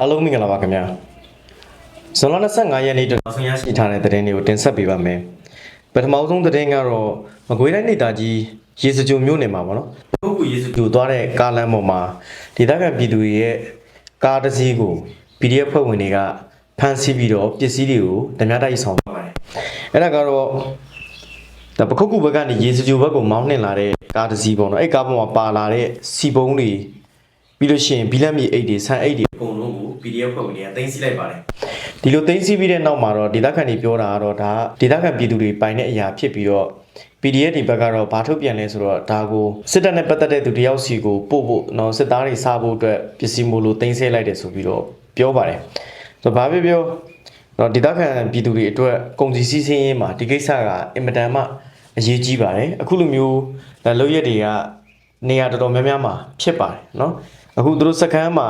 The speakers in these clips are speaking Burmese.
အားလုံးမင်္ဂလာပါခင်ဗျာဇွန်လ25ရက်နေ့တော့ဆင်ရရှိထားတဲ့သတင်းတွေကိုတင်ဆက်ပေးပါမယ်ပထမဆုံးသတင်းကတော့မကွေးတိုင်းနေသားကြီးရေစကြိုမြို့နယ်မှာပေါ့နော်ပုဂ္ဂိုလ်ရေစကြိုသွားတဲ့ကားလမ်းပေါ်မှာဒေသခံပြည်သူတွေရဲ့ကားတစ်စီးကို PDF ဖွဲ့ဝင်တွေကဖမ်းဆီးပြီးတော့ပစ္စည်းတွေကိုဓမြတိုက်ဆောင်သွားပါတယ်အဲ့ဒါကတော့ဒါပခုတ်ကူဘက်ကနေရေစကြိုဘက်ကိုမောင်းနှင်လာတဲ့ကားတစ်စီးပေါ့နော်အဲ့ကားပေါ်မှာပါလာတဲ့စီပုံးတွေပြီးလို့ရှိရင်ဘီလက်မီအိတ်တွေဆန်အိတ်တွေအကုန်လုံးကို PDF ဖွဲ့ဝင်တွေကတင်စီလိုက်ပါတယ်ဒီလိုတင်စီပြီးတဲ့နောက်မှာတော့ဒေသခံတွေပြောတာကတော့ဒါဒေသခံပြည်သူတွေပိုင်တဲ့အရာဖြစ်ပြီးတော့ PDF ဒီဘက်ကတော့ဘာထုတ်ပြန်လဲဆိုတော့ဒါကိုစစ်တပ်နဲ့ပတ်သက်တဲ့သူတယောက်စီကိုပို့ဖို့နော်စစ်သားတွေစားဖို့အတွက်ပစ္စည်းမို့လို့တင်ဆက်လိုက်တယ်ဆိုပြီးတော့ပြောပါတယ်ဆိုတော့ဘာပဲပြောတော့ဒေသခံပြည်သူတွေအတွက်ကုန်စည်စီးဆင်းရေးမှာဒီကိစ္စကအင်မတန်မှအရေးကြီးပါတယ်အခုလိုမျိုးလောက်ရက်တွေကနေရာတော်တော်များများမှာဖြစ်ပါတယ်နော်အခုသူတို့စကမ်းမှာ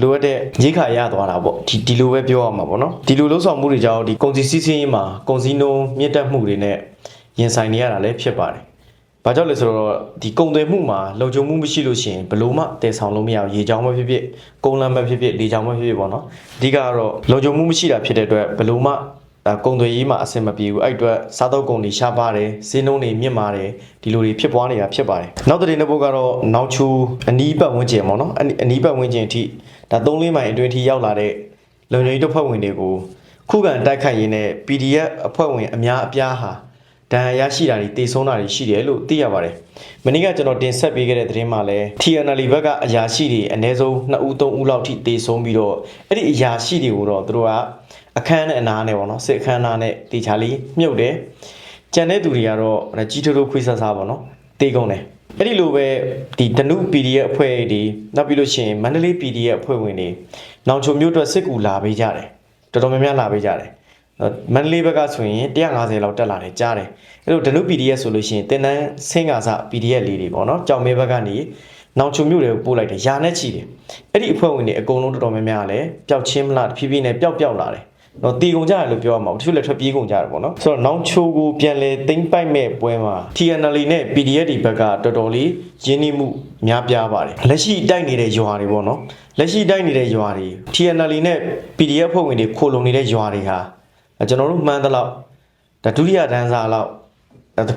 လိုအပ်တဲ့ရိခါရသွားတာပေါ့ဒီဒီလိုပဲပြောရမှာပေါ့နော်ဒီလိုလှုပ်ဆောင်မှုတွေကြောင့်ဒီကုန်စည်စည်းစိမ်ရေးမှာကုန်စည်နှုန်းမြင့်တက်မှုတွေနဲ့ရင်ဆိုင်နေရတာလည်းဖြစ်ပါတယ်။ဘာကြောင့်လဲဆိုတော့ဒီကုန်သွယ်မှုမှာလုံခြုံမှုမရှိလို့ရှိရင်ဘလို့မှတည်ဆောင်လို့မရဘူးရေချောင်းမဖြစ်ဖြစ်ကုန်လမ်းမဖြစ်ဖြစ်လေချောင်းမဖြစ်ဖြစ်ပေါ့နော်။အဓိကကတော့လုံခြုံမှုမရှိတာဖြစ်တဲ့အတွက်ဘလို့မှအဲကုန်သွယ်ရေးမှာအဆင်မပြေဘူးအဲ့အတွက်စားတော့ကုန်တွေရှားပါတယ်ဈေးနှုန်းတွေမြင့်ပါတယ်ဒီလိုတွေဖြစ်ပွားနေတာဖြစ်ပါတယ်နောက်တဲ့တစ်ပုတ်ကတော့နောက်ချူအနီးပတ်ဝန်းကျင်ပေါ့နော်အနီးအနီးပတ်ဝန်းကျင်အထိ ဒါ၃လေးမိုင်အတွင်းထိရောက်လာတဲ့လုံခြုံရေးတပ်ဖွဲ့ဝင်တွေကိုခုခံတိုက်ခိုက်ရင်းနဲ့ PDF အဖွဲ့ဝင်အများအပြားဟာဒဏ်ရာရရှိတာတွေတေဆုံးတာတွေရှိတယ်လို့သိရပါတယ်။မနေ့ကကျွန်တော်တင်ဆက်ပေးခဲ့တဲ့သတင်းမှာလည်း TNL ဘက်ကအရာရှိတွေအ ਨੇ ဆုံး2ဦး3ဦးလောက်ထိတေဆုံးပြီးတော့အဲ့ဒီအရာရှိတွေကိုတော့သူတို့ကအခန်းနဲ့အနားနဲ့ပေါ့နော်စစ်အခန်းနားနဲ့တေချာလေးမြုပ်တယ်။ကြံတဲ့သူတွေကတော့ကြီးထိုးထိုးခွေးဆဆပေါ့နော်တေကုန်တယ်။ အဲ့ဒီလိုပဲဒီတနု PDF အဖွဲ့တွေနောက်ပြီးလို့ရှိရင်မန္တလေး PDF အဖွဲ့ဝင်တွေနောင်ချုံမျိုးအတွက်စစ်ကူလာပေးကြတယ်။တော်တော်များများလာပေးကြတယ်။မန္တလေးဘက်ကဆိုရင်150လောက်တက်လာတယ်ကြားတယ်။အဲ့လိုဒနု PDF ဆိုလို့ရှိရင်တင်တန်းဆင်းကာစ PDF လေးတွေပေါ့နော်။ကြောင်မဲဘက်ကနေနောင်ချုံမျိုးတွေကိုပို့လိုက်တယ်။ယာနဲ့ချီတယ်။အဲ့ဒီအဖွဲ့ဝင်တွေအကုန်လုံးတော်တော်များများလည်းပျောက်ချင်းမလားတဖြည်းဖြည်းနဲ့ပျောက်ပျောက်လာတယ်။ တော့တီကုန်ကြတယ်လို့ပြောရမှာတချို့လည်းထွက်ပြေးကုန်ကြတယ်ပေါ့နော်ဆိုတော့နောင်ချိုကိုပြန်လဲသိမ့်ပိုက်မဲ့ပွဲမှာ TNL နဲ့ PDF ဒီဘက်ကတော်တော်လေးရင်းနှီးမှုများပြားပါတယ်လက်ရှိတိုက်နေတဲ့ရွာတွေပေါ့နော်လက်ရှိတိုက်နေတဲ့ရွာတွေ TNL နဲ့ PDF ဖွဲ့ဝင်တွေခိုလုံနေတဲ့ရွာတွေဟာကျွန်တော်တို့မှန်းသလောက်ဒါဒုတိယဒန်းစာလောက်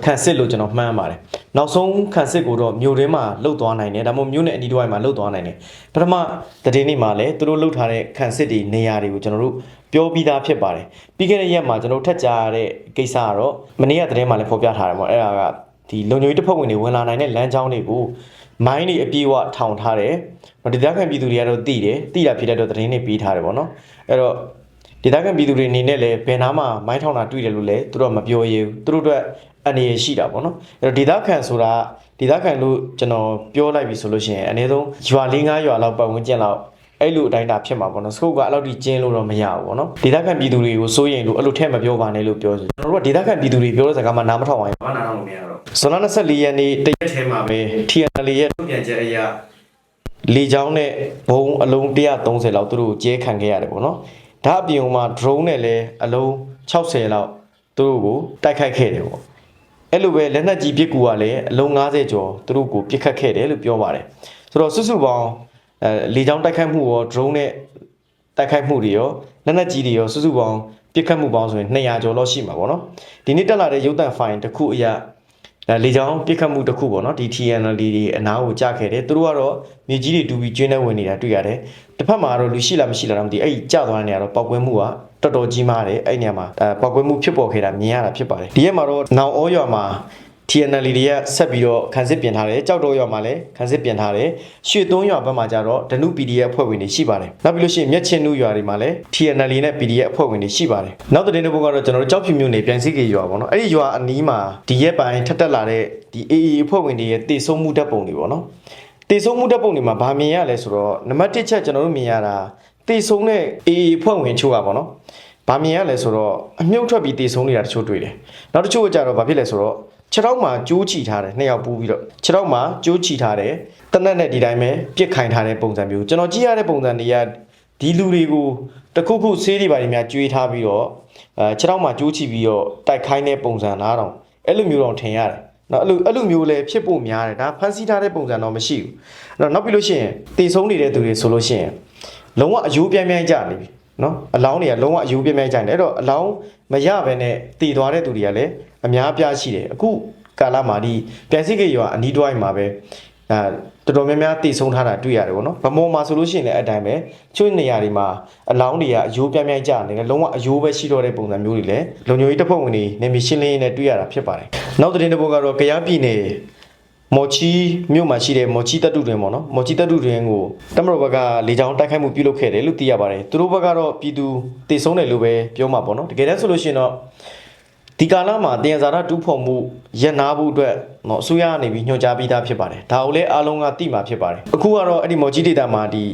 ခန့်စစ်လို့ကျွန်တော်မှန်းပါတယ်နောက်ဆုံးခန့်စစ်ကိုတော့မြို့တွင်းမှာလှုပ်သွားနိုင်တယ်ဒါမှမဟုတ်မြို့နယ်အနီးတစ်ဝိုက်မှာလှုပ်သွားနိုင်တယ်ပထမတည်င်းနေ့မှာလည်းသူတို့လှုပ်ထားတဲ့ခန့်စစ်တွေနေရာတွေကိုကျွန်တော်တို့ပြောပြီးသားဖြစ်ပါတယ်ပြီးခဲ့တဲ့ရက်မှာကျွန်တော်ထက်ကြားရတဲ့ကိစ္စကတော့မနေ့ကတည်င်းမှာလည်းဖော်ပြထားတယ်ပေါ့အဲ့ဒါကဒီလုံခြုံရေးတပ်ဖွဲ့ဝင်တွေဝင်လာနိုင်တဲ့လမ်းကြောင်းတွေကိုမိုင်းတွေအပြေးအဝထောင်ထားတယ်ဒေသခံပြည်သူတွေကတော့သိတယ်သိတာဖြစ်တဲ့အတွက်တည်င်းတွေပြီးထားတယ်ပေါ့နော်အဲ့တော့ ဒေသခံပြည်သူတွေအနေနဲ့လည်းဘယ်နားမှာမိုင်းထောင်တာတွေ့တယ်လို့လည်းသူတို့ကမပြောရဘူးသူတို့အတွက်အနေရရှိတာပေါ့နော်အဲ့တော့ဒေသခံဆိုတာဒေသခံလို့ကျွန်တော်ပြောလိုက်ပြီဆိုလို့ရှိရင်အနည်းဆုံးရွာ၄၅ရွာလောက်ပတ်ဝန်းကျင်လောက်အဲ့လိုအတိုင်းတာဖြစ်မှာပေါ့နော်စကုတ်ကအဲ့လောက်ထိကျင်းလို့တော့မရဘူးပေါ့နော်ဒေသခံပြည်သူတွေကိုစိုးရင်လို့အဲ့လိုထည့်မပြောပါနဲ့လို့ပြောဆိုကျွန်တော်တို့ကဒေသခံပြည်သူတွေပြောတဲ့စကားမှနားမထောင်ပါဘူးဘာနားထောင်လို့မရတော့ဇွန်လ24ရက်နေ့တရက်ထဲမှာပဲ TNL ရဲ့ထုတ်ပြန်ချက်အရလေချောင်းနဲ့ဘုံအလုံး130လောက်သူတို့ကျဲခံခဲ့ရတယ်ပေါ့နော် ဒါအပြင်မှာ drone နဲ့လည်းအလုံး60လောက်သူတို့ကိုတိုက်ခိုက်ခဲ့တယ်ပေါ့အဲ့လိုပဲလက်နက်ကြီးပစ်ကူကလည်းအလုံး90ကျော်သူတို့ကိုပစ်ခတ်ခဲ့တယ်လို့ပြောပါတယ်ဆိုတော့စုစုပေါင်းအဲလေကြောင်းတိုက်ခိုက်မှုရော drone နဲ့တိုက်ခိုက်မှုတွေရောလက်နက်ကြီးတွေရောစုစုပေါင်းပစ်ခတ်မှုပေါင်းဆိုရင်200ကျော်လောက်ရှိမှာပေါ့နော်ဒီနေ့တက်လာတဲ့ရုပ်သံဖိုင်တစ်ခုအရာ အဲလေကြောင်းပစ်ခတ်မှုတစ်ခုပေါ့နော်ဒီ TNL တွေအနားကိုကြားခဲ့တယ်သူတို့ကတော့မြေကြီးတွေတူပြီးကျွင်းနေဝင်နေတာတွေ့ရတယ်တစ်ဖက်မှာတော့လူရှိလားမရှိလားတော့မသိအဲ့ဒီကြသွားတဲ့နေရာတော့ပောက်ကွဲမှုကတော်တော်ကြီးမားတယ်အဲ့နေရာမှာအဲပောက်ကွဲမှုဖြစ်ပေါ်ခဲ့တာမြင်ရတာဖြစ်ပါတယ်ဒီရက်မှာတော့နောင်ဩရွာမှာ TNL တွေကဆက်ပြီးတော့ခန်းစစ်ပြင်ထားတယ်ကြောက်တော့ရွာမှာလည်းခန်းစစ်ပြင်ထားတယ်ရွှေသွန်းရွာဘက်မှာကျတော့ဒနု PDF အဖွဲ့ဝင်တွေရှိပါတယ်နောက်ပြီးလို့ရှိရင်မြက်ချင်းနုရွာတွေမှာလည်း TNL နဲ့ PDF အဖွဲ့ဝင်တွေရှိပါတယ်နောက်တဲ့တစ်ပုတ်ကတော့ကျွန်တော်တို့ကြောက်ဖြူမြို့နယ်ပြန်စီကေရွာပေါ့နော်အဲ့ဒီရွာအနီးမှာဒီရက်ပိုင်းထက်တက်လာတဲ့ဒီ AA အဖွဲ့ဝင်တွေရဲ့တေဆုံးမှုတပ်ပုံတွေပေါ့နော်တေဆုံးမှုတပ်ပုံတွေမှာဗာမြင်ရလဲဆိုတော့နံပါတ်1ချက်ကျွန်တော်တို့မြင်ရတာတေဆုံးတဲ့ AA အဖွဲ့ဝင်ချို့ကပေါ့နော်ဗာမြင်ရလဲဆိုတော့အမြုပ်ထွက်ပြီးတေဆုံးနေတာတချို့တွေ့တယ်နောက်တချို့ကကြတော့ဗာဖြစ်လဲဆိုတော့ ခြေထောက်မှာကြိုးချီထားတယ်နှစ်ယောက်ပူးပြီးတော့ခြေထောက်မှာကြိုးချီထားတယ်တနက်နဲ့ဒီတိုင်းပဲပြစ်ခိုင်ထားတဲ့ပုံစံမျိုးကျွန်တော်ကြည့်ရတဲ့ပုံစံတွေကဒီလူတွေကိုတခုခုဆေးတွေပါတွေများကျွေးထားပြီးတော့အဲခြေထောက်မှာကြိုးချီပြီးတော့တိုက်ခိုင်းတဲ့ပုံစံလားတော့အဲ့လိုမျိုးတော့ထင်ရတယ်နော်အဲ့လိုအဲ့လိုမျိုးလည်းဖြစ်ဖို့များတယ်ဒါဖန်ဆီးထားတဲ့ပုံစံတော့မရှိဘူးအဲ့တော့နောက်ပြီးလို့ရှိရင်တည်ဆုံးနေတဲ့သူတွေဆိုလို့ရှိရင်လုံးဝအယိုးပြိုင်ပြိုင်ကြနေပြီ နော်အလောင်းတွေကလုံးဝအယိုးပြိုင်ပြိုင်ကြနေအဲ့တော့အလောင်းမရဘဲနဲ့တည်သွားတဲ့သူတွေကလည်းအများအပြားရှိတယ်အခုကာလမှာဒီပြန်စစ်ကေရွာအနီးတစ်ဝိုက်မှာပဲအာတော်တော်များများတည်ဆုံးထားတာတွေ့ရတယ်ဗောနော်ဗမော်မှာဆိုလို့ရှိရင်လည်းအတိုင်းပဲချွတ်နေရာတွေမှာအလောင်းတွေကအယိုးပြိုင်ပြိုင်ကြနေတယ်လုံးဝအယိုးပဲရှိတော့တဲ့ပုံစံမျိုးတွေလည်းလုံခြုံရေးတပ်ဖွဲ့ဝင်တွေနေမရှင်းလင်းရင်းနဲ့တွေ့ရတာဖြစ်ပါတယ်နောက်သတင်းတစ်ပုဒ်ကတော့ကြားပြည်နယ် မော်ချီမြို့မှာရှိတဲ့မော်ချီတပ်တုတွင်ပေါ့နော်မော်ချီတပ်တုတွင်ကိုတမတော်ဘက်ကလေကြောင်းတိုက်ခိုက်မှုပြုလုပ်ခဲ့တယ်လို့သိရပါတယ်သူတို့ဘက်ကတော့ပြည်သူတည်ဆုံးတယ်လို့ပဲပြောမှာပေါ့နော်တကယ်တမ်းဆိုလို့ရှိရင်တော့ဒီကာလမှာတင်ရဇာတာတူးဖော်မှုရပ်နာဖို့အတွက်နော်အစိုးရကနေပြီးညွှန်ကြားပြီးသားဖြစ်ပါတယ်ဒါကိုလည်းအားလုံးကသိမှာဖြစ်ပါတယ်အခုကတော့အဲ့ဒီမော်ချီဒေတာမှာဒီ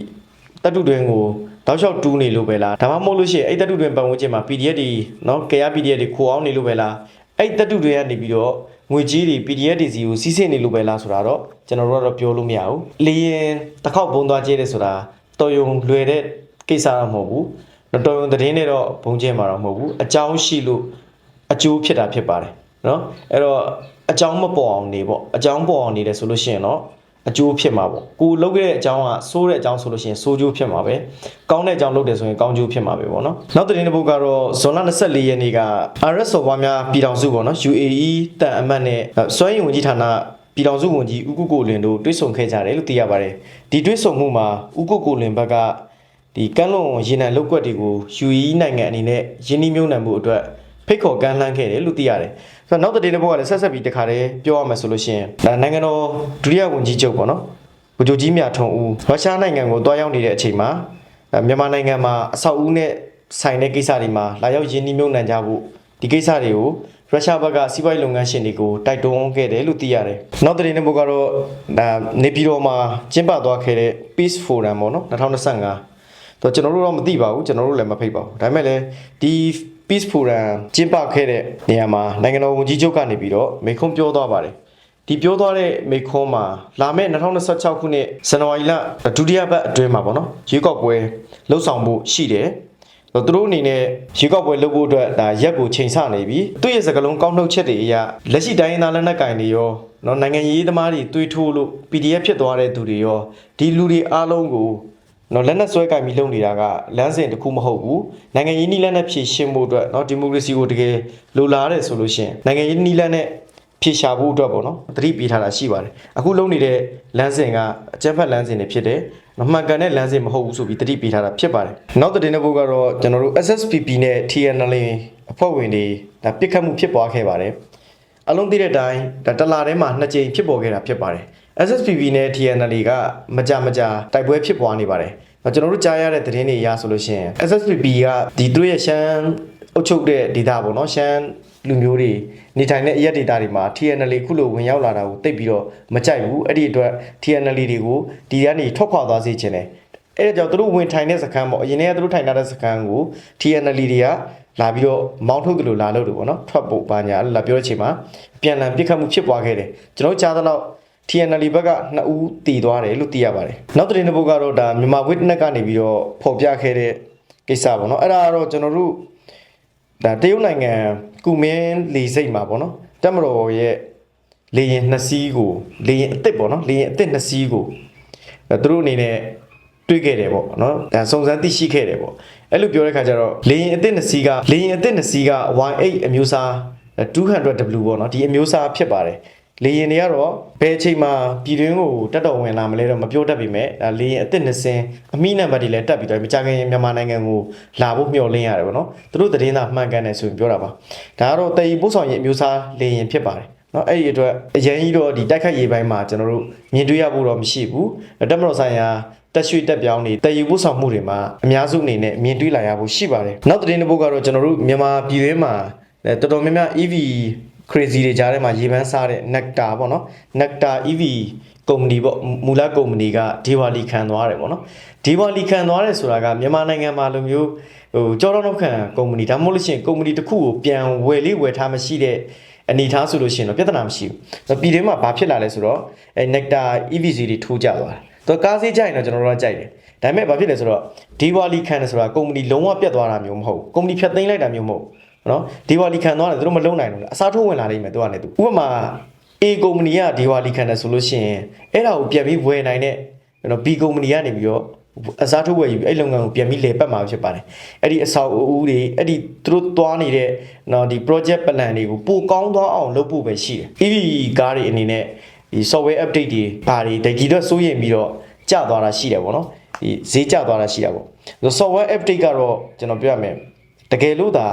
တပ်တုတွင်ကိုတောက်လျှောက်တူးနေလို့ပဲလားဒါမှမဟုတ်လို့ရှိရင်အဲ့တပ်တုတွင်ပတ်ဝန်းကျင်မှာ PDF တွေနော်ကေရ PDF တွေခိုအောင်နေလို့ပဲလားအဲ့တပ်တုတွင်ကနေပြီးတော့ ငွေကြီးတွေ PDF တွေစီကိုစီးဆင်းနေလို့ပဲလားဆိုတာတော့ကျွန်တော်တို့ကတော့ပြောလို့မရဘူးလေရင်တစ်ခေါက်ဘုံသွားကျဲတယ်ဆိုတာတော်ယုံလွယ်တဲ့ကိစ္စတော့မဟုတ်ဘူးနော်တော်ယုံသတင်းနဲ့တော့ဘုံကျဲမှာတော့မဟုတ်ဘူးအကြောင်းရှိလို့အကျိုးဖြစ်တာဖြစ်ပါတယ်နော်အဲ့တော့အကြောင်းမပေါ်အောင်နေပေါ့အကြောင်းပေါ်အောင်နေတယ်ဆိုလို့ရှိရင်တော့ အကျိုးဖြစ်မှာပေါ့ကိုလုပ်ခဲ့တဲ့အကြောင်းကစိုးတဲ့အကြောင်းဆိုလို့ရှိရင်စိုးကျိုးဖြစ်မှာပဲကောင်းတဲ့အကြောင်းလုပ်တယ်ဆိုရင်ကောင်းကျိုးဖြစ်မှာပဲပေါ့နော်နောက်သတင်းတစ်ပုဒ်ကတော့ဇွန်လ24ရက်နေ့က RS စော်ဘွားများပြည်ထောင်စုပေါ့နော် UAE တန်အမတ်နဲ့စွမ်းရည်ဝန်ကြီးဌာနပြည်ထောင်စုဝန်ကြီးဦးကုကိုလင်တို့တွေ့ဆုံခဲ့ကြတယ်လို့သိရပါတယ်ဒီတွေ့ဆုံမှုမှာဦးကုကိုလင်ဘက်ကဒီကမ်းလွန်ရေနံလောက်ကွက်တွေကို UAE နိုင်ငံအနေနဲ့ရင်းနှီးမြှုပ်နှံမှုအတွက် ဖိတ်ခေါ်ကမ်းလှမ်းခဲ့တယ်လို့သိရတယ်။ဆိုတော့နောက်တဲ့တဲ့ဘက်ကလည်းဆက်ဆက်ပြီးတခါတည်းပြောရမယ်ဆိုလို့ရှိရင်ဒါနိုင်ငံတော်ဒုတိယဝန်ကြီးချုပ်ပေါ့နော်။ဗိုလ်ချုပ်ကြီးမြထွန်းဦးရုရှားနိုင်ငံကိုတွားရောက်နေတဲ့အချိန်မှာအဲမြန်မာနိုင်ငံမှာအဆောက်အဦနဲ့ဆိုင်တဲ့ကိစ္စတွေမှာလာရောက်ရင်းနှီးမြှုပ်နှံကြဖို့ဒီကိစ္စတွေကိုရုရှားဘက်ကစီးပွားရေးလုပ်ငန်းရှင်တွေကိုတိုက်တွန်းခဲ့တယ်လို့သိရတယ်။နောက်တဲ့တဲ့ဘက်ကတော့ဒါနေပြည်တော်မှာကျင်းပသွားခဲ့တဲ့ Peace Forum ပေါ့နော်2025တော့ကျွန်တော်တို့တော့မသိပါဘူးကျွန်တော်တို့လည်းမဖိတ်ပါဘူးဒါပေမဲ့လည်းဒီ Peace Forum ကျင်းပခဲ့တဲ့နေရာမှာနိုင်ငံတော်ဝန်ကြီးချုပ်ကနေပြီးတော့မိန့်ခွန်းပြောသွားပါတယ်ဒီပြောသွားတဲ့မိန့်ခွန်းမှာလာမယ့်2026ခုနှစ်ဇန်နဝါရီလဒုတိယပတ်အတွင်းမှာပေါ့နော်ရွေးကောက်ပွဲလှုပ်ဆောင်ဖို့ရှိတယ်တော့သူတို့အနေနဲ့ရွေးကောက်ပွဲလုပ်ဖို့အတွက်ဒါရက်ကိုချိန်ဆနေပြီသူ့ရဲ့စကလုံးကောက်နှုတ်ချက်တွေအရလက်ရှိတိုင်းရင်းသားလက်နက်ကင်တွေရောနော်နိုင်ငံရေးသမားတွေတွေးထိုးလို့ PDF ဖြစ်သွားတဲ့သူတွေရောဒီလူတွေအားလုံးကို နော်လက်နက်ဆွဲကင်ပြီးလုပ်နေတာကလမ်းစဉ်တစ်ခုမဟုတ်ဘူးနိုင်ငံရေးနည်းလမ်းနဲ့ဖြည့်ရှင်းဖို့အတွက်နော်ဒီမိုကရေစီကိုတကယ်လိုလားတယ်ဆိုလို့ရှရင်နိုင်ငံရေးနည်းလမ်းနဲ့ဖြည့်ရှာဖို့အတွက်ပေါ့နော်သတိပေးထားတာရှိပါတယ်အခုလုပ်နေတဲ့လမ်းစဉ်ကအကြမ်းဖက်လမ်းစဉ်တွေဖြစ်တယ်မမှန်ကန်တဲ့လမ်းစဉ်မဟုတ်ဘူးဆိုပြီးသတိပေးထားတာဖြစ်ပါတယ်နောက်တဲ့တဲ့ဘုတ်ကတော့ကျွန်တော်တို့ SSPP နဲ့ TNL အဖွဲ့ဝင်တွေဒါပြစ်ခတ်မှုဖြစ်ပွားခဲ့ပါတယ်အလုံးသိတဲ့အတိုင်းဒါတလာထဲမှာနှစ်ကြိမ်ဖြစ်ပေါ်ခဲ့တာဖြစ်ပါတယ် SSPP နဲ့ TNL ကမကြမကြတိုက်ပွဲဖြစ်ပွားနေပါတယ်။ကျွန်တော်တို့ကြားရတဲ့သတင်းတွေအရဆိုလို့ရှိရင် SSPP ကဒီသူတို့ရဲ့ရှမ်းအုပ်ချုပ်တဲ့ဒေသပေါ့နော်ရှမ်းလူမျိုးတွေနေထိုင်တဲ့အရက်ဒေသတွေမှာ TNL ခုလိုဝင်ရောက်လာတာကိုတိတ်ပြီးတော့မကြိုက်ဘူးအဲ့ဒီအတွက် TNL တွေကိုဒီကနေထွက်ခွာသွားစေချင်တယ်အဲ့ဒါကြောင့်သူတို့ဝင်ထိုင်တဲ့စခန်းပေါ့အရင်ကသူတို့ထိုင်ထားတဲ့စခန်းကို TNL တွေကလာပြီးတော့မောင်းထုတ်တယ်လို့လာလို့တယ်ပေါ့နော်ထွက်ဖို့ပါညာလာပြောတဲ့အချိန်မှာပြန်လည်ပြစ်ခတ်မှုဖြစ်ပွားခဲ့တယ်ကျွန်တော်ကြားသလောက် TNL ဘက်က2ဦးတည်သွားတယ်လို့သိရပါတယ်။နောက်တဲ့တစ်ပုဒ်ကတော့ဒါမြန်မာ witness ကနေပြီးတော့ဖော်ပြခဲ့တဲ့ကိစ္စပေါ့နော်။အဲ့ဒါကတော့ကျွန်တော်တို့ဒါတရုတ်နိုင်ငံကုမင်းလေစိတ်မှာပေါ့နော်။တက်မတော်ရဲ့လေရင်နှစ်စီးကိုလေရင်အစ်စ်ပေါ့နော်။လေရင်အစ်စ်နှစ်စီးကိုအဲသူတို့အနေနဲ့တွေ့ခဲ့တယ်ပေါ့နော်။ဒါစုံစမ်းသိရှိခဲ့တယ်ပေါ့။အဲ့လိုပြောတဲ့ခါကျတော့လေရင်အစ်စ်နှစ်စီးကလေရင်အစ်စ်နှစ်စီးက Y8 အမျိုးအစား 200W ပေါ့နော်။ဒီအမျိုးအစားဖြစ်ပါတယ်။ လေရင်တွေကတော့ဘယ်အချိန်မှာပြည်တွင်းကိုတက်တော်ဝင်လာမလဲတော့မပြောတတ်ပြီမဲ့ဒါလေရင်အစ်စ်နှစ်စင်းအမိနံပါတ်တွေလည်းတက်ပြီးတော့မကြခင်မြန်မာနိုင်ငံကိုလာဖို့မျှော်လင့်ရတယ်ပေါ့နော်သူတို့သတင်းသာမှန်ကန်တယ်ဆိုရင်ပြောတာပါဒါကတော့တည်ရီပို့ဆောင်ရေးအမျိုးအစားလေရင်ဖြစ်ပါတယ်နော်အဲ့ဒီအတွက်အရင်ကြီးတော့ဒီတိုက်ခတ်ရေးပိုင်းမှာကျွန်တော်တို့မြင်တွေ့ရဖို့တော့မရှိဘူးတက်မတော်ဆိုင်ရာတက်ရွှေတက်ပြောင်းနေတည်ယူပို့ဆောင်မှုတွေမှာအများစုအနေနဲ့မြင်တွေ့လာရဖို့ရှိပါတယ်နောက်သတင်းတစ်ပုဒ်ကတော့ကျွန်တော်တို့မြန်မာပြည်တွင်းမှာအဲတော်တော်များများ EV crazy တွေကြားထဲမှာရေပန်းစားတဲ့ nectar ပေါ့နော် nectar EV ကုမ္ပဏီပေါ့မူလကုမ္ပဏီကဒေဝါလီခံသွားတယ်ပေါ့နော်ဒေဝါလီခံသွားတယ်ဆိုတာကမြန်မာနိုင်ငံမှာလိုမျိုးဟိုကြောတော့နောက်ခံကုမ္ပဏီဒါမှမဟုတ်လို့ရှိရင်ကုမ္ပဏီတစ်ခုကိုပြန်ဝယ်လေးဝယ်ထားမရှိတဲ့အနေထားဆိုလို့ရှိရင်တော့ပြဿနာမရှိဘူး။ပြည်တွင်းမှာဘာဖြစ်လာလဲဆိုတော့အဲ nectar EVC တွေထိုးကြသွားတယ်။သူကားစေးကြိုက်ရင်တော့ကျွန်တော်တို့ကကြိုက်တယ်။ဒါပေမဲ့ဘာဖြစ်လဲဆိုတော့ဒီဝါလီခံတယ်ဆိုတာကုမ္ပဏီလုံးဝပြတ်သွားတာမျိုးမဟုတ်ဘူး။ကုမ္ပဏီဖြတ်သိမ်းလိုက်တာမျိုးမဟုတ်ဘူး။ နော်ဒီဝါလီခံသွားတယ်သူတို့မလုံနိုင်ဘူးလား။အစားထိုးဝင်လာနိုင်မယ်သူကလည်းသူ။ဥပမာ A ကုမ္ပဏီကဒီဝါလီခံတယ်ဆိုလို့ရှိရင်အဲ့ဒါကိုပြန်ပြီးဝယ်နိုင်တဲ့နော် B ကုမ္ပဏီကနေပြီးတော့အစားထိုးဝယ်ယူပြီးအဲ့လုပ်ငန်းကိုပြန်ပြီးလေပတ်မှာဖြစ်ပါတယ်အဲ့ဒီအဆောက်အဦတွေအဲ့ဒီသူတို့သွားနေတဲ့နော်ဒီ project plan တွေကိုပိုကောင်းသွားအောင်လုပ်ဖို့ပဲရှိတယ် EV ကားတွေအနေနဲ့ဒီ software update တွေဘာတွေတကယ်တော့စိုးရင်ပြီးတော့ကျသွားတာရှိတယ်ပေါ့နော်ဒီဈေးကျသွားတာရှိတာပေါ့ဆို software update ကတော့ကျွန်တော်ပြောရမယ်တကယ်လို့သာ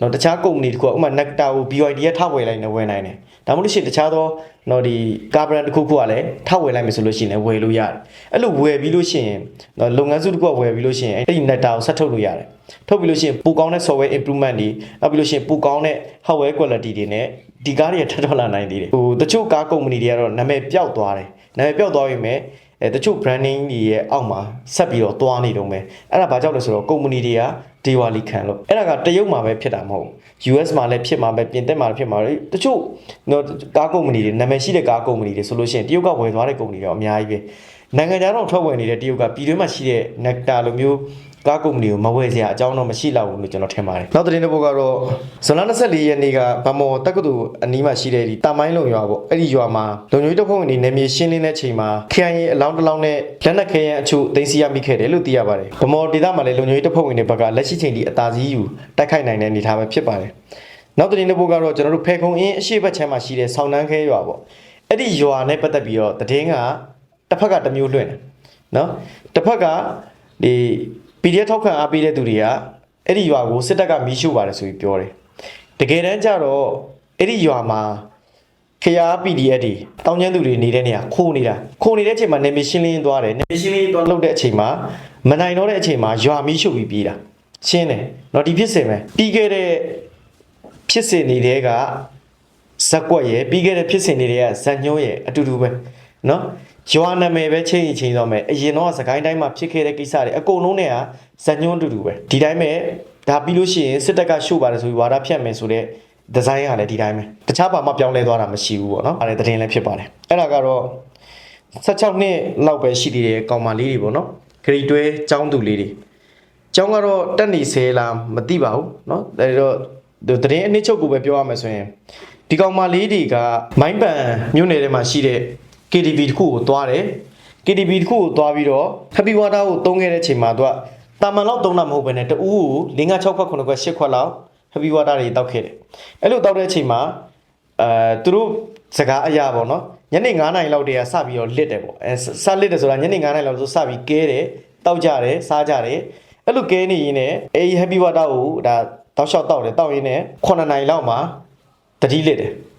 နော်တခြားကုမ္ပဏီတခုကဥပမာ Nectar ကို BYD ရဲ့ထောက်ဝယ်လိုက်နေဝယ်နိုင်တယ်ဒါမှမဟုတ်လို့ရှိရင်တခြားသောနော်ဒီကာဘရန်တစ်ခုခုကလည်းထောက်ဝယ်လိုက်မယ်ဆိုလို့ရှိရင်လည်းဝယ်လို့ရတယ်အဲ့လိုဝယ်ပြီးလို့ရှိရင်နော်လုပ်ငန်းစုတစ်ခုကဝယ်ပြီးလို့ရှိရင်အဲ့ဒီ Nectar ကိုဆက်ထုတ်လို့ရတယ်ထုတ်ပြီးလို့ရှိရင်ပိုကောင်းတဲ့ software improvement တွေနောက်ပြီးလို့ရှိရင်ပိုကောင်းတဲ့ hardware quality တွေနဲ့ဒီကားတွေထပ်ထွက်လာနိုင်သေးတယ်ဟိုတချို့ကားကုမ္ပဏီတွေကတော့နာမည်ပျောက်သွားတယ်နာမည်ပျောက်သွားပြီမဲ့ အဲတချို့ branding တွေရဲ့အောက်မှာဆက်ပြီးတော့သွားနေတော့မယ်အဲ့ဒါဘာကြောင့်လဲဆိုတော့ကုမ္ပဏီတွေကဒေဝါလီခံလို့အဲ့ဒါကတရုတ်မှာပဲဖြစ်တာမဟုတ်ဘူး US မှာလည်းဖြစ်မှာပဲပြင်သစ်မှာလည်းဖြစ်မှာလေတချို့နော်ကားကုမ္ပဏီတွေနာမည်ရှိတဲ့ကားကုမ္ပဏီတွေဆိုလို့ရှိရင်တရုတ်ကဝယ်သွားတဲ့ကုမ္ပဏီတွေတော့အများကြီးပဲနိုင်ငံခြားတော့ထွက်ဝယ်နေတဲ့တရုတ်ကပြည်တွင်းမှာရှိတဲ့ Nectar လိုမျိုး ကားကုမ္ပဏီကိုမဝယ်စရာအကြောင်းတော့မရှိတော့ဘူးလို့ကျွန်တော်ထင်ပါတယ်နောက်သတင်းတစ်ပုဒ်ကတော့ဇွန်လ24ရက်နေ့ကဗမော်တက္ကသိုလ်အနီးမှာရှိတဲ့ဒီတာမိုင်းလုံရွာပေါ့အဲ့ဒီရွာမှာလုံခြုံရေးတပ်ဖွဲ့ဝင်တွေနေမြေရှင်းလင်းတဲ့အချိန်မှာ KIA အလောင်းတစ်လောင်းနဲ့လက်နက်ခဲယမ်းအချို့သိမ်းဆည်းရမိခဲ့တယ်လို့သိရပါတယ်ဗမော်ဒေသမှာလည်းလုံခြုံရေးတပ်ဖွဲ့ဝင်တွေဘက်ကလက်ရှိချိန်ထိအသာစီးယူတိုက်ခိုက်နိုင်တဲ့အနေအထားပဲဖြစ်ပါတယ်နောက်သတင်းတစ်ပုဒ်ကတော့ကျွန်တော်တို့ဖေခုံအင်းအရှိတ်ဘက်ချမ်းမှာရှိတဲ့ဆောင်းနှန်းခဲရွာပေါ့အဲ့ဒီရွာနဲ့ပတ်သက်ပြီးတော့သတင်းကတစ်ဖက်ကတစ်မျိုးလွှင့်တယ်နော်တစ်ဖက်ကဒီ PDF ထောက်ခံအားပေးတဲ့သူတွေကအဲ့ဒီရွာကိုစစ်တပ်ကမီးရှို့ပါတယ်ဆိုပြီးပြောတယ်တကယ်တမ်းကျတော့အဲ့ဒီရွာမှာခရာ PDF တွေတောင်းကျမ်းသူတွေနေတဲ့နေရာခိုးနေတာခိုးနေတဲ့အချိန်မှာနေမရှင်းလင်းသွားတယ်နေမရှင်းလင်းသွားလုပ်တဲ့အချိန်မှာမနိုင်တော့တဲ့အချိန်မှာရွာမီးရှို့ပြီးပြေးတာရှင်းတယ်เนาะဒီဖြစ်စဉ်ပဲပြီးခဲ့တဲ့ ဖြစ်စဉ်နေတဲ့ကဇက်ကွက်ရဲ့ပြီးခဲ့တဲ့ဖြစ်စဉ်တွေကဇက်ညုံးရဲ့အတူတူပဲเนาะ ရွာနာမည်ပဲချိန်ရင်ချိန်တော့မယ်အရင်တော့စကိုင်းတိုင်းမှာဖြစ်ခဲ့တဲ့ကိစ္စတွေအကုန်လုံးတွေကဇက်ညုံးအတူတူပဲဒီတိုင်းပဲဒါပြီးလို့ရှိရင်စစ်တပ်ကရှို့ပါတယ်ဆိုပြီးဝါဒဖြတ်မယ်ဆိုတဲ့ဒီဇိုင်းကလည်းဒီတိုင်းပဲတခြားဘာမှပြောင်းလဲသွားတာမရှိဘူးပေါ့နော်အဲ့ဒါသတင်းလည်းဖြစ်ပါတယ်အဲ့ဒါကတော့16နှစ်လောက်ပဲရှိသေးတယ်ကောင်မလေးတွေပေါ့နော်ဂရိတွဲចောင်းသူလေးတွေ ကျောင်းကတော့တက်နေစေလားမသိပါဘူးเนาะဒါတော့ဒီသတင်းအနည်းချုပ်ကိုပဲပြောရမယ်ဆိုရင်ဒီကောင်မလေးတွေကမိုင်းပန်မြို့နယ်ထဲမှာရှိတဲ့ KTV တခုကိုသွားတယ် KTV တခုကိုသွားပြီးတော့ Happy Water ကိုတုံးခဲ့တဲ့အချိန်မှာသူကတာမန်လောက်တုံးတာမဟုတ်ဘဲနဲ့တူကို5 6ခွက်9ခွက်10ခွက်လောက် Happy Water တွေတောက်ခဲ့တယ်အဲ့လိုတောက်တဲ့အချိန်မှာအဲသူတို့စကားအရာပေါ့နော်ညနေ9နာရီလောက်တည်းကစပြီးတော့လစ်တယ်ပေါ့အဲစလစ်တယ်ဆိုတာညနေ9နာရီလောက်ဆိုစပြီးကဲတယ်တောက်ကြတယ်စားကြတယ်အဲ့လိုကဲနေရင်းနဲ့အေး happy water ကိုဒါတောက်လျှောက်တောက်တယ်တောက်ရင်းနဲ့9နိုင်လောက်မှာတတိလစ်တယ်။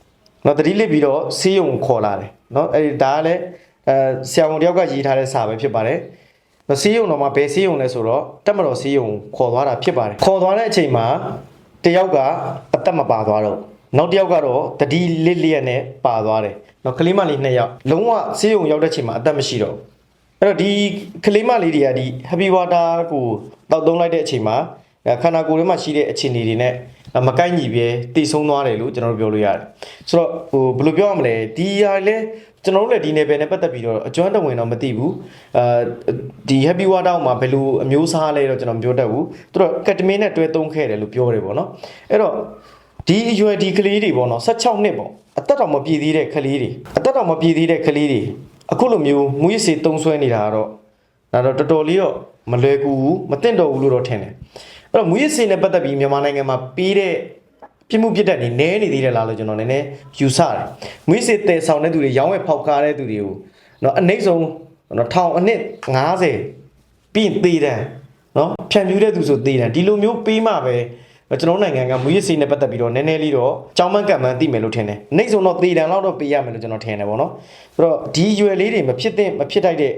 နော်တတိလစ်ပြီးတော့ဆေးရုံကိုခေါ်လာတယ်။နော်အဲ့ဒီဒါကလည်းအဲဆရာဝန်တယောက်ကရေးထားတဲ့စာပဲဖြစ်ပါတယ်။နော်ဆေးရုံတော့မှဘယ်ဆေးရုံလဲဆိုတော့တက်မတော်ဆေးရုံကိုခေါ်သွားတာဖြစ်ပါတယ်။ခေါ်သွားတဲ့အချိန်မှာတယောက်ကအသက်မပါသွားတော့နောက်တစ်ယောက်ကတော့တတိလစ်လျက်နဲ့ပါသွားတယ်။နော်ကလေးမလေးနှစ်ယောက်လုံးဝဆေးရုံရောက်တဲ့အချိန်မှာအသက်မရှိတော့ဘူးအဲ့တော့ဒီကလေးမလေးတွေကဒီ happy water ကိုတောက်သုံးလိုက်တဲ့အချိန်မှာခန္ဓာကိုယ်ထဲမှာရှိတဲ့အခြေအနေတွေနဲ့ မကိုက်ညီပဲတည်ဆုံးသွားတယ်လို့ကျွန်တော်တို့ပြောလို့ရတယ်ဆိုတော့ဟိုဘယ်လိုပြောရမလဲဒီဟာလဲကျွန်တော်တို့လည်းဒီနယ်ပယ်နဲ့ပတ်သက်ပြီးတော့အကျွမ်းတဝင်တော့မသိဘူးအာဒီ happy water မှာဘယ်လိုအမျိုးအစားလဲတော့ကျွန်တော်မပြောတတ်ဘူးသူတို့ကက်တမင်းနဲ့တွဲသုံးခဲ့တယ်လို့ပြောတယ်ပေါ့နော်အဲ့တော့ဒီအရွယ်ဒီကလေးတွေပေါ့နော်16နှစ်ပေါ့အသက်တော်မပြည့်သေးတဲ့ကလေးတွေအသက်တော်မပြည့်သေးတဲ့ကလေးတွေအခုလိုမျိုးမူရစ်စေတုံးဆွဲနေတာကတော့ဒါတော့တော်တော်လေးတော့မလွယ်ကူဘူးမသင့်တော်ဘူးလို့တော့ထင်တယ် အဲ့တော့မူရစ်စေနဲ့ပတ်သက်ပြီးမြန်မာနိုင်ငံမှာပြီးတဲ့ပြစ်မှုပြစ်တဲ့နေနဲနေသေးတယ်လားလို့ကျွန်တော်နည်းနည်းယူဆတယ်မူရစ်စေတည်ဆောင်တဲ့သူတွေရောင်းဝယ်ဖောက်ကားတဲ့သူတွေကိုနော်အနှိမ့်ဆုံးနော်ထောင်အနှစ်90ပြီးရင်သေးတယ်နော်ဖြန့်ဖြူးတဲ့သူဆိုသေးတယ်ဒီလိုမျိုးပြီးမှပဲကျွန်တော်နိုင်ငံကမူရစ်စေးနဲ့ပတ်သက်ပြီးတော့နည်းနည်းလေးတော့ကြောင်းမန်းကံမန်းသိမယ်လို့ထင်တယ်။နှိမ့်ဆုံးတော့သေတံလောက်တော့ပေးရမယ်လို့ကျွန်တော်ထင်တယ်ပေါ့နော်။ဆိုတော့ဒီရွယ်လေးတွေမဖြစ်တဲ့မဖြစ်တိုက်တဲ့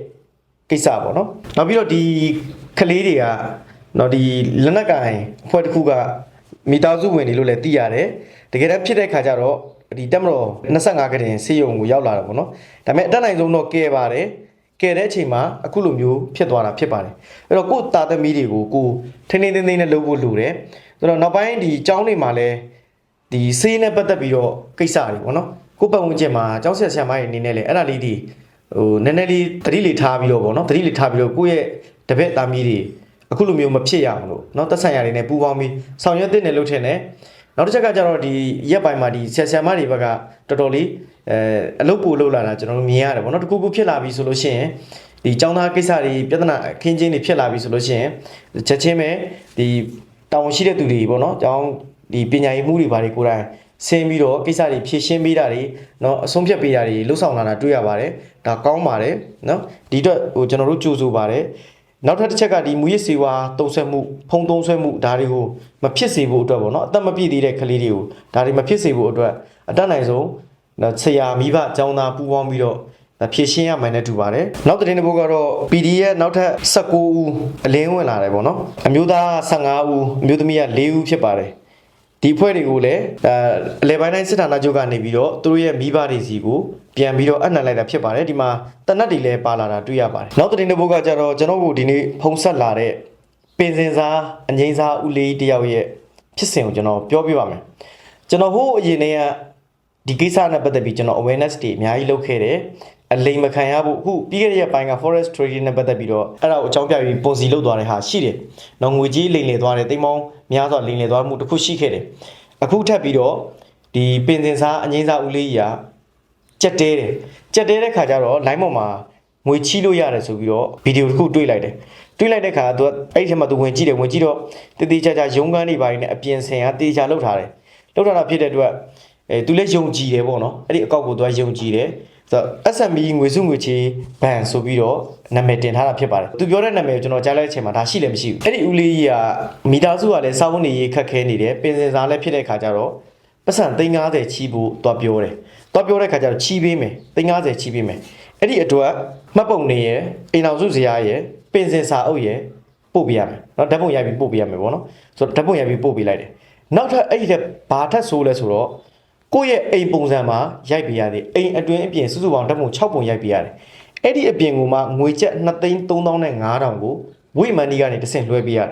ကိစ္စပေါ့နော်။နောက်ပြီးတော့ဒီကလေးတွေက နော်ဒီလက်နက်ကင်အဖွဲ့တစ်ခုကမိသားစုဝင်တွေလို့လည်းသိရတယ်။တကယ်တမ်းဖြစ်တဲ့ခါကျတော့ဒီတက်မတော်25ကတင်စေယုံကိုရောက်လာတာပေါ့နော်။ဒါပေမဲ့အတက်နိုင်ဆုံးတော့ကဲပါတယ်။ကဲတဲ့အချိန်မှာအခုလိုမျိုးဖြစ်သွားတာဖြစ်ပါတယ်အဲ့တော့ကို့တာသမီးတွေကိုကိုထိနေသိသိနဲ့လုပ်ဖို့လိုတယ်ဆိုတော့နောက်ပိုင်းဒီအကြောင်းတွေမှာလဲဒီဆေးနဲ့ပတ်သက်ပြီးတော့ကိစ္စတွေပေါ့နော်ကို့ပတ်ဝန်းကျင်မှာအကြောင်းဆက်ဆရာမတွေအနေနဲ့လဲအဲ့ဒါလေးဒီဟိုနည်းနည်းလေးသတိလေးထားပြီးတော့ပေါ့နော်သတိလေးထားပြီးတော့ကိုယ့်ရဲ့တပည့်သားမီးတွေ အခုလိုမျိုးမဖြစ်ရအောင်လို့เนาะတက်ဆိုင်ရာတွေနဲ့ပူးပေါင်းပြီးဆောင်ရွက်တဲ့နယ်လို့ထင်တယ်နောက်တစ်ချက်ကကျတော့ဒီရက်ပိုင်းမှာဒီဆရာဆရာမတွေဘက်ကတော်တော်လေးအဲအလုပ်ပို့လုပ်လာတာကျွန်တော်တို့မြင်ရတယ်ဗောနော်တခုခုဖြစ်လာပြီဆိုလို့ရှိရင် ဒီចောင်းသားကိစ္စတွေပြဿနာအခင်းချင်းတွေဖြစ်လာပြီဆိုလို့ရှိရင်ချက်ချင်းပဲဒီတောင်းရှိတဲ့သူတွေပေါ့နော်ကျောင်းဒီပညာရေးမှုတွေဘာတွေကိုယ်တိုင်ဆင်းပြီးတော့ကိစ္စတွေဖြေရှင်းပေးတာတွေเนาะအဆုံးဖြတ်ပေးတာတွေလှုပ်ဆောင်လာတာတွေ့ရပါတယ်ဒါကောင်းပါတယ်เนาะဒီအတွက်ဟိုကျွန်တော်တို့ကြိုးဆိုပါတယ် နောက်ထပ်တစ်ချက်ကဒီမူရစ်စေဝါတုံးဆွဲမှုဖုံတုံးဆွဲမှုဒါတွေကိုမဖြစ်စေဖို့အတွက်ပေါ့နော်အသက်မပြည့်သေးတဲ့ကလေးတွေကိုဒါတွေမဖြစ်စေဖို့အတွက်အတတ်နိုင်ဆုံးနော်ဆရာမိဘအကြောင်းသားပူးပေါင်းပြီးတော့ဒါဖြည့်ရှင်းရမှန်းနဲ့တူပါတယ်နောက်သတင်းတစ်ပုဒ်ကတော့ PDF နောက်ထပ်19ဦးအလင်းဝင်လာတယ်ပေါ့နော်အမျိုးသား15ဦးအမျိုးသမီးက4ဦးဖြစ်ပါတယ်ဒီဖွဲ့တွေကိုလည်းအဲအလဲပိုင်းတိုင်းစစ်ဌာနချုပ်ကနေပြီးတော့သူတို့ရဲ့မိဘတွေစီကို ပြန်ပြီးတော့အနှံလိုက်တာဖြစ်ပါတယ်ဒီမှာတနတ်တွေလည်းပါလာတာတွေ့ရပါတယ်နောက်သတင်းတစ်ပုဒ်ကကြတော့ကျွန်တော်တို့ဒီနေ့ဖုံးဆက်လာတဲ့ပင်စင်စားအငိမ့်စားဦးလေးတယောက်ရဲ့ဖြစ်စဉ်ကိုကျွန်တော်ပြောပြပါမယ်ကျွန်တော်ဟိုးအရင်တည်းကဒီကိစ္စနဲ့ပတ်သက်ပြီးကျွန်တော် awareness တွေအများကြီးလုပ်ခဲ့တယ်အလိမ်မခံရဖို့အခုပြီးခဲ့တဲ့ရက်ပိုင်းက forest trading နဲ့ပတ်သက်ပြီးတော့အဲ့ဒါကိုအကြောင်းပြပြီးပုံစီလုပ်သွားတဲ့ဟာရှိတယ်။နော်ငွေကြီးလိမ်လည်သွားတယ်တိမ်မောင်းများစွာလိမ်လည်သွားမှုတစ်ခုရှိခဲ့တယ်။အခုထပ်ပြီးတော့ဒီပင်စင်စားအငိမ့်စားဦးလေးကြီးက ကြက်တဲတယ်။ကြက်တဲတဲ့ခါကျတော့ line ပေါ်မှာငွေချီလို့ရတယ်ဆိုပြီးတော့ဗီဒီယိုတစ်ခုတွေ့လိုက်တယ်။တွေ့လိုက်တဲ့ခါကသူကအဲ့ဒီထဲမှာသူဝင်ကြည့်တယ်ဝင်ကြည့်တော့တည်တည်ချာချာရုံးကန်းတွေပါနေအပြင်ဆင်ကတေချာလောက်ထားတယ်။လောက်ထားတာဖြစ်တဲ့အတွက်အဲသူလည်းယုံကြည်တယ်ပေါ့နော်အဲ့ဒီအကောက်ကိုသူကယုံကြည်တယ်ဆိုတော့ SME ငွေစုငွေချေဘဏ်ဆိုပြီးတော့နာမည်တင်ထားတာဖြစ်ပါတယ်သူပြောတဲ့နာမည်ကိုကျွန်တော်ကြားလိုက်တဲ့အချိန်မှာဒါရှိလည်းမရှိဘူးအဲ့ဒီဦးလေးကြီးကမိသားစုကလည်းစာဝန်နေရေးခက်ခဲနေတယ်ပင်စင်စားလည်းဖြစ်တဲ့ခါကျတော့ပတ်စံ350ချီးဖို့သွားပြောတယ် သွားပြောတဲ့ခါကျတော့ချီးပေးမယ်သိန်း90ချီးပေးမယ်အဲ့ဒီအတွက်မှတ်ပုံနေရယ်အိမ်အောင်စုဇရာရယ်ပင်စင်စာအုပ်ရယ်ပို့ပေးရမယ်နော်ဓာတ်ပုံရိုက်ပြီးပို့ပေးရမယ်ပေါ့နော်ဆိုတော့ဓာတ်ပုံရိုက်ပြီးပို့ပေးလိုက်တယ်နောက်ထပ်အဲ့ဒီတဲ့ဘာထက်ဆိုးလဲဆိုတော့ကိုယ့်ရဲ့အိမ်ပုံစံမှာရိုက်ပေးရတယ်အိမ်အတွင်းအပြင်စုစုပေါင်းဓာတ်ပုံ6ပုံရိုက်ပေးရတယ်အဲ့ဒီအပြင်ကမှငွေကျပ်2သိန်း3500ကိုဝိမန်နီကနေတဆင့်လွှဲပေးရတယ်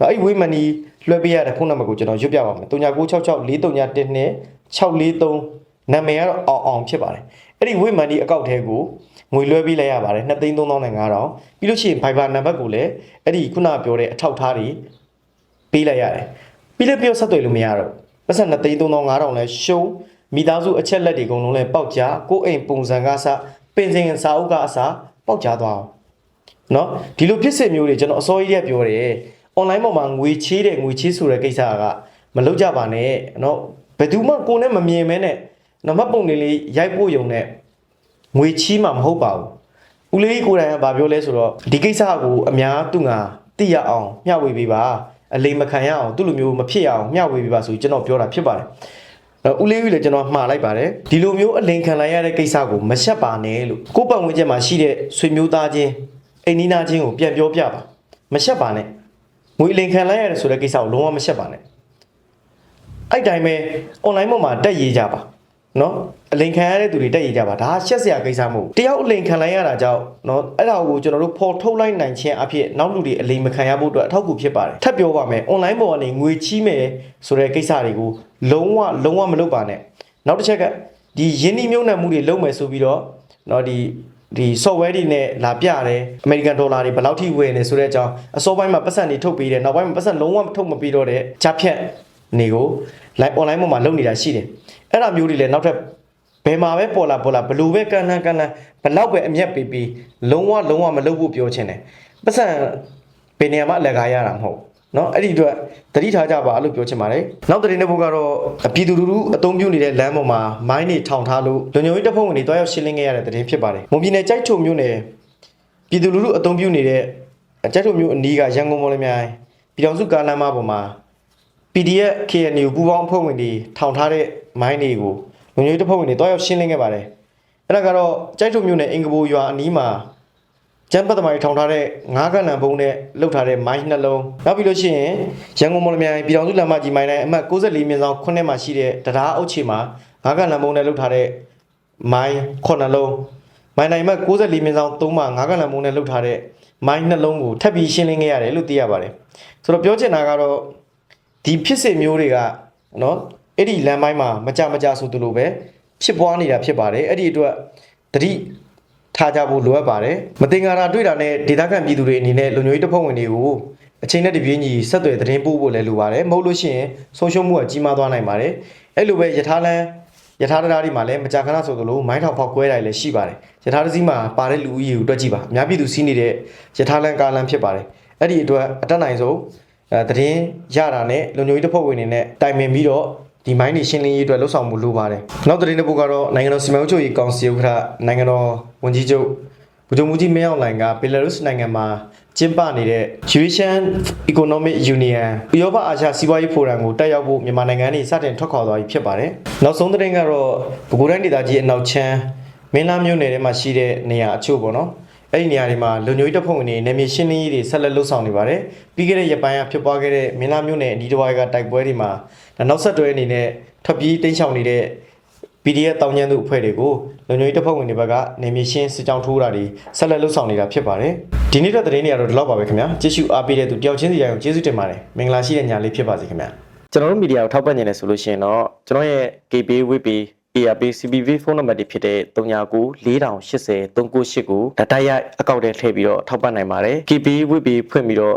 အဲ့ဒီဝိမန်နီလွှဲပေးရတဲ့ခုနံပါတ်ကိုကျွန်တော်ရွတ်ပြပါမယ်396643126436 နာမည်ကတော့အောင်အောင်ဖြစ်ပါတယ်။အဲ့ဒီဝိမန်နီအကောင့်ထဲကိုငွေလွှဲပေးလိုက်ရပါတယ်2သိန်း3000နဲ့9000ပြီးလို့ရှိရင် Viber နံပါတ်ကိုလည်းအဲ့ဒီခုနပြောတဲ့အထောက်ထားတွေပေးလိုက်ရတယ်။ပြီးလည်းပြောဆက်သွယ်လို့မရတော့ဘူးပတ်စံ2သိန်း3500လဲရှုံးမိသားစုအချက်လက်တွေအကုန်လုံးလဲပေါက်ကြကိုယ့်အိမ်ပုံစံကစပင်စင်စာအုပ်ကအစပေါက်ကြသွားအောင်เนาะဒီလိုဖြစ်စဉ်မျိုးတွေကျွန်တော်အစောကြီးရက်ပြောတယ် online ပေါ်မှာငွေချေးတဲ့ငွေချေးဆိုတဲ့ကိစ္စကမလုပ်ကြပါနဲ့เนาะဘယ်သူမှကိုယ်နဲ့မမြင်မဲနဲ့ နမတ်ပုံလေးလေးရိုက်ဖို့ယုံနဲ့ငွေချီးမှမဟုတ်ပါဘူးဦးလေးကိုယ်တိုင်ကဗာပြောလဲဆိုတော့ဒီကိစ္စကိုအများသူငါသိရအောင်မျှဝေပေးပါအလိမ်မခံရအောင်သူ့လိုမျိုးမဖြစ်ရအောင်မျှဝေပေးပါဆိုပြီးကျွန်တော်ပြောတာဖြစ်ပါတယ်အဲ့ဦးလေးကြီးလည်းကျွန်တော်မှားလိုက်ပါတယ်ဒီလိုမျိုးအလိမ်ခံလိုက်ရတဲ့ကိစ္စကိုမရှက်ပါနဲ့လို့ကိုယ့်ပတ်ဝန်းကျင်မှာရှိတဲ့ဆွေမျိုးသားချင်းအိမ်နီးနားချင်းကိုပြန်ပြောပြပါမရှက်ပါနဲ့ငွေအလိမ်ခံလိုက်ရတယ်ဆိုတဲ့ကိစ္စကိုလုံးဝမရှက်ပါနဲ့အဲ့တိုင်းပဲ online ပေါ်မှာတက်ရေးကြပါ နော်အလိန်ခံရတဲ့သူတွေတက်ရေးကြပါဒါရှက်စရာကိစ္စမဟုတ်ဘူးတယောက်အလိန်ခံလိုက်ရတာကြောင့်နော်အဲ့ဒါကိုကျွန်တော်တို့ပေါ်ထုတ်လိုက်နိုင်ခြင်းအဖြစ်နောက်လူတွေအလိန်မခံရဖို့အတွက်အထောက်အကူဖြစ်ပါတယ်ထပ်ပြောပါမယ် online ပေါ်ကနေငွေချီးမယ်ဆိုတဲ့ကိစ္စတွေကိုလုံးဝလုံးဝမလုပ်ပါနဲ့နောက်တစ်ချက်ကဒီယင်းဒီမြုံနှံမှုတွေလုပ်မယ်ဆိုပြီးတော့နော်ဒီဒီ software တွေနဲ့လာပြတယ် American dollar တွေဘယ်လောက်ထိဝယ်နေဆိုတဲ့အကြောင်းအစောပိုင်းမှာပတ်စံတွေထုတ်ပေးတယ်နောက်ပိုင်းမှာပတ်စံလုံးဝထုတ်မပေးတော့တဲ့ဂျာဖြတ်နေကို live online ပေါ်မှာလုပ်နေတာရှိတယ် အဲ့ဒါမျိုးတွေလည်းနောက်ထပ်ဘယ်မှာပဲပေါ်လာပေါ်လာဘလို့ပဲကန်းလန်းကန်းလန်းဘလောက်ပဲအမျက်ပေးပြီးလုံးဝလုံးဝမလုပ်ဖို့ပြောချင်တယ်ပတ်စံဘယ်နေရာမှာအလကားရတာမဟုတ်နော်အဲ့ဒီအတွက်တတိထားကြပါလို့ပြောချင်ပါတယ်နောက်တဲ့နေ့ဘုကတော့ပြည်သူလူထုအုံပြုနေတဲ့လမ်းပေါ်မှာမိုင်းတွေထောင်ထားလို့လူညုံကြီးတပ်ဖွဲ့ဝင်တွေတွားရောက်ရှင်းလင်းခဲ့ရတဲ့တဲ့ဖြစ်ပါတယ်မွန်ပြည်နယ်ကြိုက်ထုံမြို့နယ်ပြည်သူလူထုအုံပြုနေတဲ့ကြိုက်ထုံမြို့အနီးကရန်ကုန်မော်လမြိုင်ပြည်တော်စုကားလမ်းမပေါ်မှာ PDF KNU ပူးပေါင်းအဖွဲ့ဝင်တွေထောင်ထားတဲ့ မိုင်းတွေကိုလူမျိုးရေးတပ်ဖွဲ့ဝင်တွေတွားရောက်ရှင်းလင်းခဲ့ပါတယ်အဲ့ဒါကတော့ကြိုက်ထုံမြို့နယ်အင်္ဂဘိုရွာအနီးမှာကျန်းပတ်သမားတွေထောင်ထားတဲ့ငါးကလန်ဘုံနဲ့လှုပ်ထားတဲ့မိုင်းနှလုံးနောက်ပြီးလို့ရှိရင်ရန်ကုန်မော်လမြိုင်ပြည်တော်စုလမ်းမကြီးမိုင်းတိုင်းအမှတ်64မြင်းဆောင်9မှာရှိတဲ့တရားအုပ်ချေမှာငါးကလန်ဘုံနဲ့လှုပ်ထားတဲ့မိုင်း9လုံးမိုင်းတိုင်းအမှတ်64မြင်းဆောင်3မှာငါးကလန်ဘုံနဲ့လှုပ်ထားတဲ့မိုင်းနှလုံးကိုထပ်ပြီးရှင်းလင်းခဲ့ရတယ်လို့သိရပါတယ်ဆိုတော့ပြောချင်တာကတော့ဒီဖြစ်စဉ်မျိုးတွေကနော် အဲ့ဒီလမ်းပိုင်းမှာမကြမကြဆိုသူလိုပဲဖြစ်ပွားနေတာဖြစ်ပါတယ်အဲ့ဒီအတွက်တတိထားကြဖို့လိုအပ်ပါတယ်မတင်္ကာတာတွေ့တာနဲ့ဒေသခံပြည်သူတွေအနေနဲ့လူမျိုးရေးတပ်ဖွဲ့ဝင်တွေကိုအချိန်နဲ့တပြေးညီဆက်သွယ်သတင်းပို့ဖို့လည်းလိုပါတယ်မဟုတ်လို့ရှိရင်ဆုံးရှုံးမှုကကြီးမားသွားနိုင်ပါတယ်အဲ့လိုပဲယထာလန်းယထာတရားတွေမှာလည်းမကြာခဏဆိုသလိုမိုင်းထောင်ဖောက်ကွဲတာတွေလည်းရှိပါတယ်ယထာတစ်စီးမှာပါတဲ့လူဦးရေကိုတွက်ကြည့်ပါအများပြည်သူစီးနေတဲ့ယထာလန်ကာလန်ဖြစ်ပါတယ်အဲ့ဒီအတွက်အတက်နိုင်ဆုံးအဲသတင်းရတာနဲ့လုံခြုံရေးတပ်ဖွဲ့ဝင်တွေနဲ့တိုင်ပင်ပြီးတော့ ဒီမိုင်းတွေရှင်းလင်းရေးအတွက်လှုပ်ဆောင်မှုလိုပါတယ်နောက်သတင်းတစ်ပုဒ်ကတော့နိုင်ငံတော်စီမံအုပ်ချုပ်ရေးကောင်စီဥက္ကဋ္ဌနိုင်ငံတော်ဝန်ကြီးချုပ်ဗိုလ်ချုပ်မူကြီးမင်းအောင်လှိုင်ကဘီလာရုစ်နိုင်ငံမှာကျင်းပနေတဲ့ Eurasian Economic Union ဥရောပအာရှစီးပွားရေးဖိုရမ်ကိုတက်ရောက်ဖို့မြန်မာနိုင်ငံကနေစတင်ထွက်ခွာသွားပြီဖြစ်ပါတယ်။နောက်ဆုံးသတင်းကတော့ပဲခူးတိုင်းဒေသကြီးအနောက်ချမ်းမင်းလာမြို့နယ်ထဲမှာရှိတဲ့နေရာအချို့ပေါ့နော်။အဲ့ဒီနေရာတွေမှာလုံခြုံရေးတပ်ဖွဲ့ဝင်တွေနေမြေရှင်းလင်းရေးတွေဆက်လက်လှုပ်ဆောင်နေပါတယ်။ပြီးခဲ့တဲ့ရက်ပိုင်းကဖြစ်ပွားခဲ့တဲ့မင်းလာမြို့နယ်အနီးတစ်ဝိုက်ကတိုက်ပွဲတွေမှာဒါ နောက်ဆက်တွဲအနေနဲ့ထွက်ပြေးတိမ်းရှောင်နေတဲ့ PDF တောင်းကျမ်းသူအဖွဲ့တွေကိုလုံခြုံရေးတပ်ဖွဲ့ဝင်တွေဘက်ကနေမြေရှင်းစစ်ကြောင်းထိုးတာတွေဆက်လက်လှုပ်ဆောင်နေတာဖြစ်ပါတယ်။ဒီနေ့တဲ့သတင်းတွေကတော့ဒီလောက်ပါပဲခင်ဗျာ။ကြည့်ရှုအားပေးတဲ့သူတယောက်ချင်းစီတိုင်းကိုကျေးဇူးတင်ပါတယ်။မင်္ဂလာရှိတဲ့ညလေးဖြစ်ပါစေခင်ဗျာ။ကျွန်တော်တို့မီဒီယာကိုထောက်ပံ့နေတယ်ဆိုလို့ရှိရင်တော့ကျွန်တော်ရဲ့ KB WP ARP CPV ဖုန်းနံပါတ်တွေဖြစ်တဲ့39 4080 398ကိုဒါတိုက်ရိုက်အကောင့်ထဲထည့်ပြီးတော့ထောက်ပံ့နိုင်ပါတယ်။ KB WP ဖွင့်ပြီးတော့